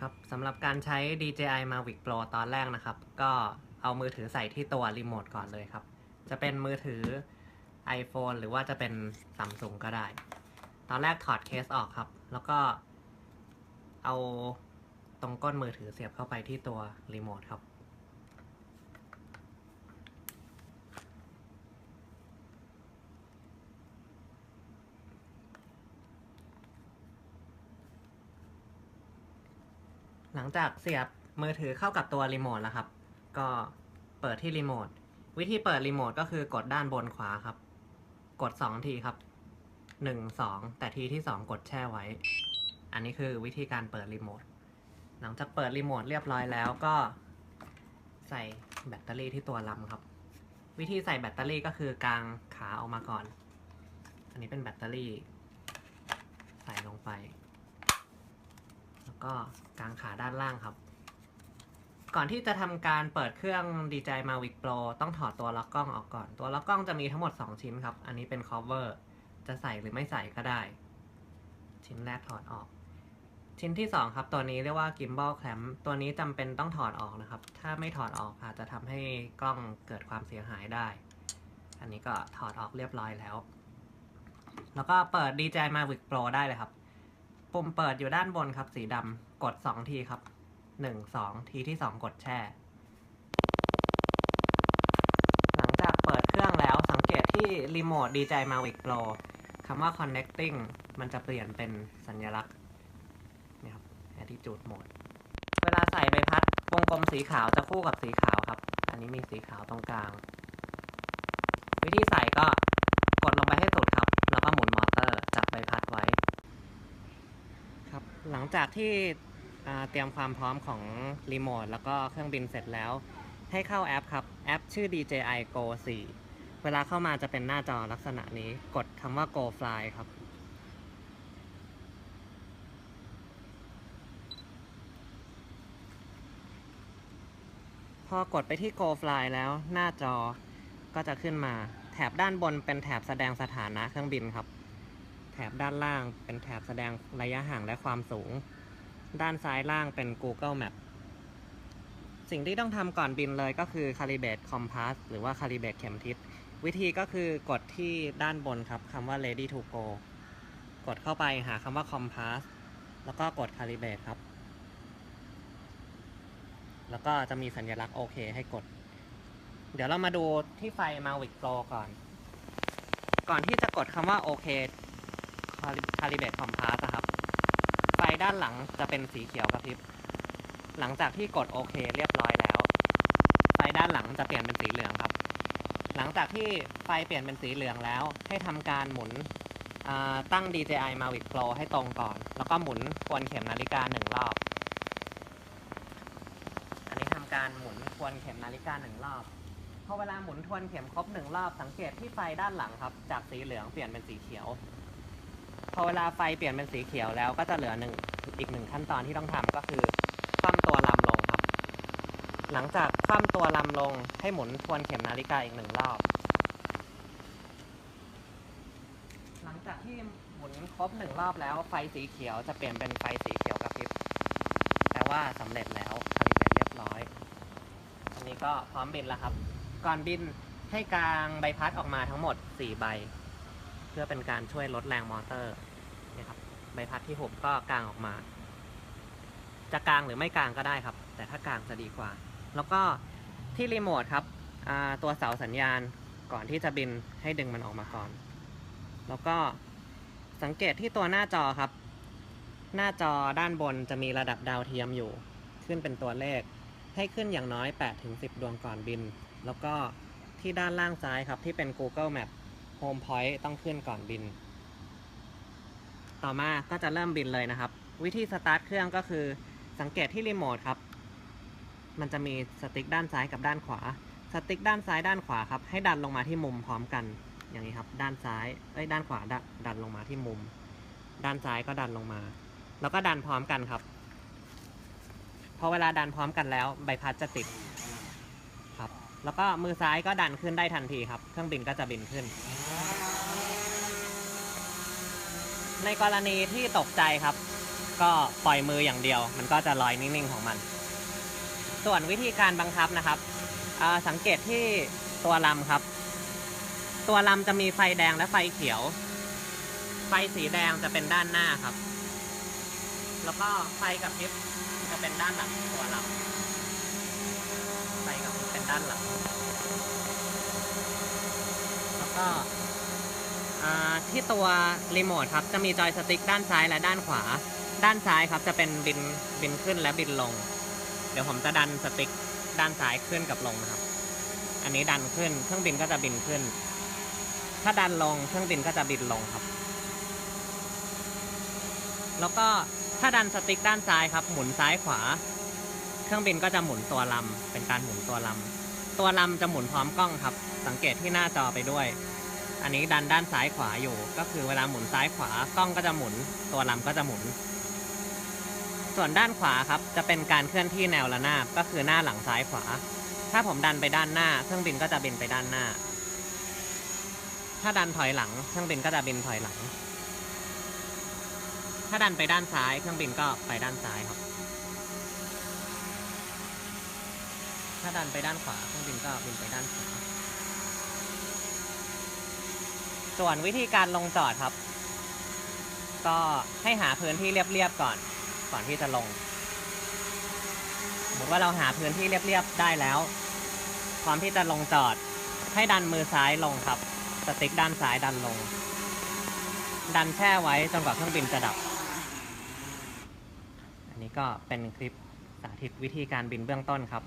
ครับสำหรับการใช้ DJI Mavic Pro ตอนแรกนะครับ ก็เอามือถือใส่ที่ตัวรีโมทก่อนเลยครับ จะเป็นมือถือ iPhone หรือว่าจะเป็น Samsung ก็ได้ ตอนแรกถอดเคสออกครับ แล้วก็เอาตรงก้นมือถือเสียบเข้าไปที่ตัวรีโมทครับ หลังจากเสียบมือถือเข้ากับตัวรีโมทแล้วครับ ก็เปิดที่รีโมท วิธีเปิดรีโมทก็คือกดด้านบนขวาครับ กด 2 ทีครับ 1 2 แต่ทีที่ 2 กดแช่ไว้ อันนี้คือวิธีการเปิดรีโมท หลังจากเปิดรีโมทเรียบร้อยแล้วก็ใส่แบตเตอรี่ที่ตัวลำครับ วิธีใส่แบตเตอรี่ก็คือกางขาออกมาก่อน อันนี้เป็นแบตเตอรี่ ใส่ลงไป ก็กางขาด้านล่างครับ ก่อนที่จะทำการเปิดเครื่อง DJI Mavic Pro ต้องถอดตัวล็อกกล้องออกก่อน ตัวล็อกกล้องจะมีทั้งหมด 2 ชิ้นครับ อันนี้เป็น cover จะใส่หรือไม่ใส่ก็ได้ ชิ้นแรกถอดออก ชิ้นที่ 2 ครับ ตัวนี้เรียกว่า gimbal clamp ตัวนี้จำเป็นต้องถอดออกนะครับ ถ้าไม่ถอดออกอาจจะทำให้กล้องเกิดความเสียหายได้ อันนี้ก็ถอดออกเรียบร้อยแล้ว แล้วก็เปิด DJI Mavic Pro ได้เลยครับ ปุ่มเปิดอยู่ด้านบนครับ สีดำกด2ทีครับ1 2ทีที่2กดแช่ หลังจากเปิดเครื่องแล้วสังเกตที่รีโมท DJI Mavic Pro คำว่า connecting มันจะเปลี่ยนเป็นสัญลักษณ์นี่ครับ attitude mode เวลาใส่ใบพัดวงกลมสีขาวจะคู่กับสีขาวครับ อันนี้มีสีขาวตรงกลาง วิธีใส่ก็ดลงไปให้สุดครับ แล้วก็หมุนมอเตอร์จับใบพัดไว้ ครับ หลัง จากที่เตรียมความพร้อมของรีโมทแล้วก็เครื่องบินเสร็จแล้ว ให้เข้าแอปครับ แอปชื่อ DJI Go 4 เวลาเข้ามาจะเป็นหน้าจอลักษณะนี้กดคำว่า Go Fly ครับ พอกดไปที่ Go Fly แล้วหน้าจอก็จะขึ้นมา แถบด้านบนเป็นแถบแสดงสถานะเครื่องบินครับ ถบด้านล่างเป็นแถบแสดงระยะห่างและความสูง ด้านซ้ายล่างเป็น Google Map สิ่งที่ต้องทำก่อนบินเลยก็คือ Calibrate Compass หรือว่า Calibrate เข็มทิศ วิธีก็คือกดที่ด้านบนครับคำว่า Ready to Go กดเข้าไปหาคำว่า Compass แล้วก็กด Calibrate ครับ แล้วก็จะมีสัญลักษณ์โอเคให้กด เดี๋ยวเรามาดูที่ไฟ Mavic Pro ก่อน ก่อนที่จะกดคำว่าโอเค Calibrate Compass อะครับ ไฟด้านหลังจะเป็นสีเขียวกระพริบ หลังจากที่กดโอเคเรียบร้อยแล้ว ไฟด้านหลังจะเปลี่ยนเป็นสีเหลืองครับ หลังจากที่ไฟเปลี่ยนเป็นสีเหลืองแล้ว ให้ทำการหมุนตั้ง DJI Mavic Pro ให้ตรงก่อน แล้วก็หมุนทวนเข็มนาฬิกาหนึ่งรอบ อันนี้ทำการหมุนทวนเข็มนาฬิกาหนึ่งรอบ พอเวลาหมุนทวนเข็มครบหนึ่งรอบ สังเกตที่ไฟด้านหลังครับ จากสีเหลืองเปลี่ยนเป็นสีเขียว พอเวลาไฟเปลี่ยนเป็นสีเขียวแล้วก็จะเหลือหนึ่งอีกหนึ่งขั้นตอนที่ต้องทำก็คือคว่ำตัวลำลงครับ หลังจากคว่ำตัวลำลงให้หมุนทวนเข็มนาฬิกาอีกหนึ่งรอบ หลังจากที่หมุนครบหนึ่งรอบแล้วไฟสีเขียวจะเปลี่ยนเป็นไฟสีเขียวกระพริบแปลว่าสำเร็จแล้วผลิตเรียบร้อยอันนี้ก็พร้อมบินแล้วครับ ก่อนบินให้กางใบพัดออกมาทั้งหมด 4 ใบ เพื่อเป็นการช่วยลดแรงมอเตอร์นี่ครับใบพัดที่หกก็กางออกมา จะกางหรือไม่กางก็ได้ครับ แต่ถ้ากางจะดีกว่า แล้วก็ที่รีโมทครับตัวเสาสัญญาณก่อนที่จะบินให้ดึงมันออกมาก่อน แล้วก็สังเกตที่ตัวหน้าจอครับ หน้าจอด้านบนจะมีระดับดาวเทียมอยู่ ขึ้นเป็นตัวเลข ให้ขึ้นอย่างน้อย 8-10 ดวงก่อนบิน แล้วก็ที่ด้านล่างซ้ายครับที่เป็น Google Map Home Point ต้องขึ้นก่อนบิน ต่อมาก็จะเริ่มบินเลยนะครับ วิธีสตาร์ทเครื่องก็คือสังเกตที่รีโมทครับ มันจะมีสติ๊กด้านซ้ายกับด้านขวา สติ๊กด้านซ้ายด้านขวาครับ ให้ดันลงมาที่มุมพร้อมกัน อย่างนี้ครับ ด้านซ้าย เอ้ย ด้านขวาดดันลงมาที่มุม ด้านซ้ายก็ดันลงมา แล้วก็ดันพร้อมกันครับ พอเวลาดันพร้อมกันแล้วใบพัดจะติดครับ แล้วก็มือซ้ายก็ดันขึ้นได้ทันทีครับ เครื่องบินก็จะบินขึ้น ในกรณีที่ตกใจครับ ก็ปล่อยมืออย่างเดียว มันก็จะลอยนิ่งๆของมัน ส่วนวิธีการบังคับนะครับสังเกตที่ตัวลำครับ ตัวลำจะมีไฟแดงและไฟเขียว ไฟสีแดงจะเป็นด้านหน้าครับ แล้วก็ไฟกับพริบจะเป็นด้านหลังตัวลำไฟกับพริบเป็นด้านหลังแล้วก็ ที่ตัวรีโมทครับจะมีจอยสติ๊กด้านซ้ายและด้านขวา ด้านซ้ายครับจะเป็นบินบินขึ้นและบินลง เดี๋ยวผมจะดันสติ๊กด้านซ้ายขึ้นกับลงนะครับ อันนี้ดันขึ้นเครื่องบินก็จะบินขึ้น ถ้าดันลงเครื่องบินก็จะบินลงครับ แล้วก็ถ้าดันสติ๊กด้านซ้ายครับ หมุนซ้ายขวา เครื่องบินก็จะหมุนตัวลำเป็นการหมุนตัวลำตัวลำจะหมุนพร้อมกล้องครับ สังเกตที่หน้าจอไปด้วย อันนี้ดันด้านซ้ายขวาอยู่ ก็คือเวลาหมุนซ้ายขวากล้องก็จะหมุน ตัวลำก็จะหมุน ส่วนด้านขวาครับจะเป็นการเคลื่อนที่แนวระนาบก็คือหน้าหลังซ้ายขวา ถ้าผมดันไปด้านหน้า เครื่องบินก็จะบินไปด้านหน้า ถ้าดันถอยหลัง เครื่องบินก็จะบินถอยหลัง ถ้าดันไปด้านซ้าย เครื่องบินก็ไปด้านซ้ายครับ ถ้าดันไปด้านขวา เครื่องบินก็บินไปด้านขวา ส่วนวิธีการลงจอดครับ ก็ให้หาพื้นที่เรียบๆก่อน ก่อนที่จะลงสมมติว่าเราหาพื้นที่เรียบๆได้แล้วพร้อมที่จะลงจอด ให้ดันมือซ้ายลงครับ สติ๊กด้านซ้ายดันลง ดันแช่ไว้จนกว่าเครื่องบินจะดับ อันนี้ก็เป็นคลิปสาธิตวิธีการบินเบื้องต้นครับ